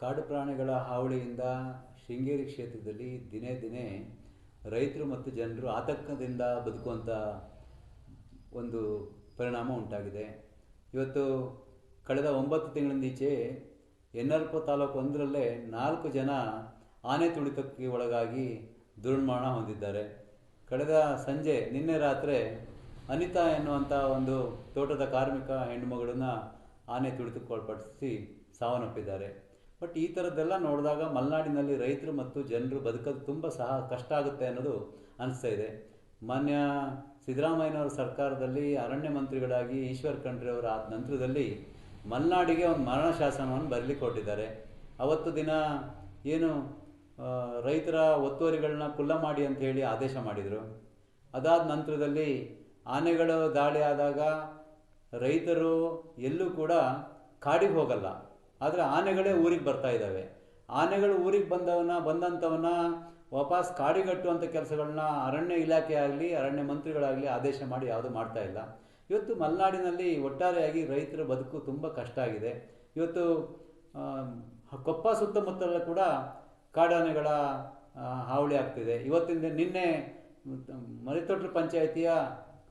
ಕಾಡು ಪ್ರಾಣಿಗಳ ಹಾವಳಿಯಿಂದ ಶೃಂಗೇರಿ ಕ್ಷೇತ್ರದಲ್ಲಿ ದಿನೇ ದಿನೇ ರೈತರು ಮತ್ತು ಜನರು ಆತಂಕದಿಂದ ಬದುಕುವಂಥ ಒಂದು ಪರಿಣಾಮ ಉಂಟಾಗಿದೆ. ಇವತ್ತು ಕಳೆದ ಒಂಬತ್ತು ತಿಂಗಳಿಂದೀಚೆ ಎನ್ ಆರ್ ಪು ತಾಲೂಕು ಒಂದರಲ್ಲೇ ನಾಲ್ಕು ಜನ ಆನೆ ತುಳಿತಕ್ಕೆ ಒಳಗಾಗಿ ದುರ್ಮರಣ ಹೊಂದಿದ್ದಾರೆ. ಕಳೆದ ಸಂಜೆ ನಿನ್ನೆ ರಾತ್ರಿ ಅನಿತಾ ಎನ್ನುವಂಥ ಒಂದು ತೋಟದ ಕಾರ್ಮಿಕ ಹೆಣ್ಣುಮಗಳನ್ನು ಆನೆ ತುಳಿತಕ್ಕೆ ಒಳಪಡಿಸಿ ಸಾವನ್ನಪ್ಪಿದ್ದಾರೆ. ಬಟ್ ಈ ಥರದ್ದೆಲ್ಲ ನೋಡಿದಾಗ ಮಲೆನಾಡಿನಲ್ಲಿ ರೈತರು ಮತ್ತು ಜನರು ಬದುಕೋದು ತುಂಬ ಸಹ ಕಷ್ಟ ಆಗುತ್ತೆ ಅನ್ನೋದು ಅನಿಸ್ತಾ ಇದೆ. ಮಾನ್ಯ ಸಿದ್ದರಾಮಯ್ಯನವರ ಸರ್ಕಾರದಲ್ಲಿ ಅರಣ್ಯ ಮಂತ್ರಿಗಳಾಗಿ ಈಶ್ವರ್ ಖಂಡ್ರೆ ಅವರು ಆದ ನಂತರದಲ್ಲಿ ಮಲೆನಾಡಿಗೆ ಒಂದು ಮರಣ ಶಾಸನವನ್ನು ಬರಲಿ ಕೊಟ್ಟಿದ್ದಾರೆ ಅವತ್ತು ದಿನ ಏನು ರೈತರ ಒತ್ತುವರಿಗಳನ್ನ ಕುಲ್ಲ ಮಾಡಿ ಅಂತ ಹೇಳಿ ಆದೇಶ ಮಾಡಿದರು. ಅದಾದ ನಂತರದಲ್ಲಿ ಆನೆಗಳು ದಾಳಿ ಆದಾಗ ರೈತರು ಎಲ್ಲೂ ಕೂಡ ಕಾಡಿಗೆ ಹೋಗಲ್ಲ. ಆದರೆ ಆನೆಗಳೇ ಊರಿಗೆ ಬರ್ತಾ ಇದ್ದಾವೆ. ಆನೆಗಳು ಊರಿಗೆ ಬಂದವನ್ನ, ಬಂದಂಥವನ್ನ ವಾಪಸ್ ಕಾಡಿಗಟ್ಟುವಂಥ ಕೆಲಸಗಳನ್ನ ಅರಣ್ಯ ಇಲಾಖೆ ಆಗಲಿ, ಅರಣ್ಯ ಮಂತ್ರಿಗಳಾಗಲಿ ಆದೇಶ ಮಾಡಿ ಯಾವುದೂ ಮಾಡ್ತಾ ಇಲ್ಲ. ಇವತ್ತು ಮಲೆನಾಡಿನಲ್ಲಿ ಒಟ್ಟಾರೆಯಾಗಿ ರೈತರ ಬದುಕು ತುಂಬ ಕಷ್ಟ ಆಗಿದೆ. ಇವತ್ತು ಕೊಪ್ಪ ಸುತ್ತಮುತ್ತಲೂ ಕೂಡ ಕಾಡಾನೆಗಳ ಹಾವಳಿ ಆಗ್ತಿದೆ. ಇವತ್ತಿನ ನಿನ್ನೆ ಮರಿತೊಟ್ರು ಪಂಚಾಯಿತಿಯ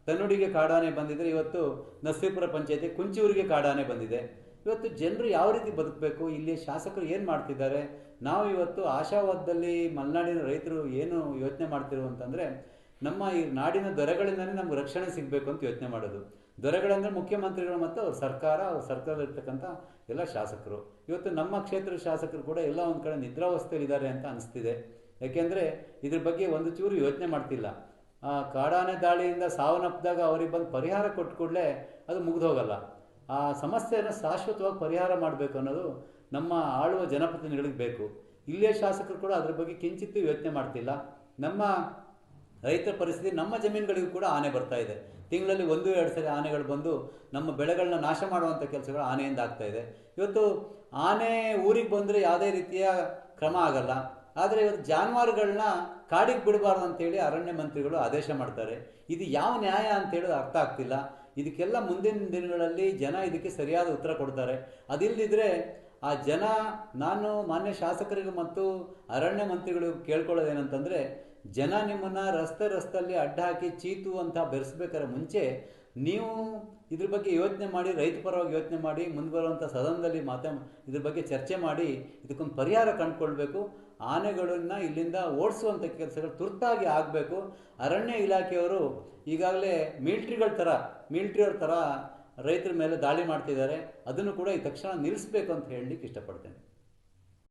ತನ್ನುಡಿಗೆ ಕಾಡಾನೆ ಬಂದಿದ್ದರೆ ಇವತ್ತು ನರಸೀಪುರ ಪಂಚಾಯತಿ ಕುಂಚೂರಿಗೆ ಕಾಡಾನೆ ಬಂದಿದೆ. ಇವತ್ತು ಜನರು ಯಾವ ರೀತಿ ಬದುಕಬೇಕು? ಇಲ್ಲಿ ಶಾಸಕರು ಏನು ಮಾಡ್ತಿದ್ದಾರೆ? ನಾವು ಇವತ್ತು ಆಶಾವಾದದಲ್ಲಿ ಮಲೆನಾಡಿನ ರೈತರು ಏನು ಯೋಚನೆ ಮಾಡ್ತಿರು ಅಂತಂದರೆ, ನಮ್ಮ ಈ ನಾಡಿನ ದೊರೆಗಳಿಂದನೇ ನಮ್ಗೆ ರಕ್ಷಣೆ ಸಿಗಬೇಕು ಅಂತ ಯೋಚನೆ ಮಾಡೋದು. ದೊರೆಗಳಂದರೆ ಮುಖ್ಯಮಂತ್ರಿಗಳು ಮತ್ತು ಅವ್ರ ಸರ್ಕಾರ, ಅವ್ರ ಸರ್ಕಾರದಲ್ಲಿರ್ತಕ್ಕಂಥ ಎಲ್ಲ ಶಾಸಕರು. ಇವತ್ತು ನಮ್ಮ ಕ್ಷೇತ್ರದ ಶಾಸಕರು ಕೂಡ ಎಲ್ಲ ಒಂದು ಕಡೆ ನಿದ್ರಾವಸ್ಥೆಯಲ್ಲಿದ್ದಾರೆ ಅಂತ ಅನಿಸ್ತಿದೆ. ಯಾಕೆಂದರೆ ಇದ್ರ ಬಗ್ಗೆ ಒಂದು ಚೂರು ಯೋಚನೆ ಮಾಡ್ತಿಲ್ಲ. ಕಾಡಾನೆ ದಾಳಿಯಿಂದ ಸಾವನ್ನಪ್ಪಿದಾಗ ಅವ್ರಿಗೆ ಬಂದು ಪರಿಹಾರ ಕೊಟ್ಟು ಕೂಡಲೇ ಅದು ಮುಗಿದು ಹೋಗಲ್ಲ. ಆ ಸಮಸ್ಯೆಯನ್ನು ಶಾಶ್ವತವಾಗಿ ಪರಿಹಾರ ಮಾಡಬೇಕು ಅನ್ನೋದು ನಮ್ಮ ಆಳುವ ಜನಪ್ರತಿನಿಧಿಗಳಿಗೆ ಬೇಕು. ಇಲ್ಲಿಯ ಶಾಸಕರು ಕೂಡ ಅದ್ರ ಬಗ್ಗೆ ಕಿಂಚಿತ್ತೂ ಯೋಚನೆ ಮಾಡ್ತಿಲ್ಲ. ನಮ್ಮ ರೈತರ ಪರಿಸ್ಥಿತಿ ನಮ್ಮ ಜಮೀನುಗಳಿಗೂ ಕೂಡ ಆನೆ ಬರ್ತಾ ಇದೆ. ತಿಂಗಳಲ್ಲಿ ಒಂದು, ಎರಡು ಸರಿ ಆನೆಗಳು ಬಂದು ನಮ್ಮ ಬೆಳೆಗಳನ್ನ ನಾಶ ಮಾಡುವಂಥ ಕೆಲಸಗಳು ಆನೆಯಿಂದ ಆಗ್ತಾ ಇದೆ. ಇವತ್ತು ಆನೆ ಊರಿಗೆ ಬಂದರೆ ಯಾವುದೇ ರೀತಿಯ ಕ್ರಮ ಆಗಲ್ಲ. ಆದರೆ ಇವತ್ತು ಜಾನುವಾರುಗಳನ್ನ ಕಾಡಿಗೆ ಬಿಡಬಾರ್ದು ಅಂತೇಳಿ ಅರಣ್ಯ ಮಂತ್ರಿಗಳು ಆದೇಶ ಮಾಡ್ತಾರೆ. ಇದು ಯಾವ ನ್ಯಾಯ ಅಂತೇಳಿ ಅರ್ಥ ಆಗ್ತಿಲ್ಲ. ಇದಕ್ಕೆಲ್ಲ ಮುಂದಿನ ದಿನಗಳಲ್ಲಿ ಜನ ಇದಕ್ಕೆ ಸರಿಯಾದ ಉತ್ತರ ಕೊಡ್ತಾರೆ. ಅದಿಲ್ಲದಿದ್ದರೆ ಆ ಜನ ನಾನು ಮಾನ್ಯ ಶಾಸಕರಿಗೂ ಮತ್ತು ಅರಣ್ಯ ಮಂತ್ರಿಗಳಿಗೂ ಕೇಳ್ಕೊಳ್ಳೋದೇನಂತಂದರೆ ಜನ ನಿಮ್ಮನ್ನ ರಸ್ತೆ ರಸ್ತಲ್ಲಿ ಅಡ್ಡ ಹಾಕಿ ಚೀತು ಅಂತ ಬೆರೆಸ್ಬೇಕಾದ್ರೆ ಮುಂಚೆ ನೀವು ಇದ್ರ ಬಗ್ಗೆ ಯೋಚನೆ ಮಾಡಿ, ರೈತ ಪರವಾಗಿ ಯೋಚನೆ ಮಾಡಿ, ಮುಂದೆ ಬರುವಂಥ ಸದನದಲ್ಲಿ ಮಾತಾ, ಇದ್ರ ಬಗ್ಗೆ ಚರ್ಚೆ ಮಾಡಿ, ಇದಕ್ಕೊಂದು ಪರಿಹಾರ ಕಂಡುಕೊಳ್ಬೇಕು. ಆನೆಗಳನ್ನ ಇಲ್ಲಿಂದ ಓಡಿಸುವಂಥ ಕೆಲಸಗಳು ತುರ್ತಾಗಿ ಆಗಬೇಕು. ಅರಣ್ಯ ಇಲಾಖೆಯವರು ಈಗಾಗಲೇ ಮಿಲ್ಟ್ರಿಗಳ ಥರ ಮಿಲ್ಟ್ರಿಯವ್ರ ಥರ ರೈತರ ಮೇಲೆ ದಾಳಿ ಮಾಡ್ತಿದ್ದಾರೆ. ಅದನ್ನು ಕೂಡ ಈ ತಕ್ಷಣ ನಿಲ್ಲಿಸಬೇಕು ಅಂತ ಹೇಳಲಿಕ್ಕೆ ಇಷ್ಟಪಡ್ತೇನೆ.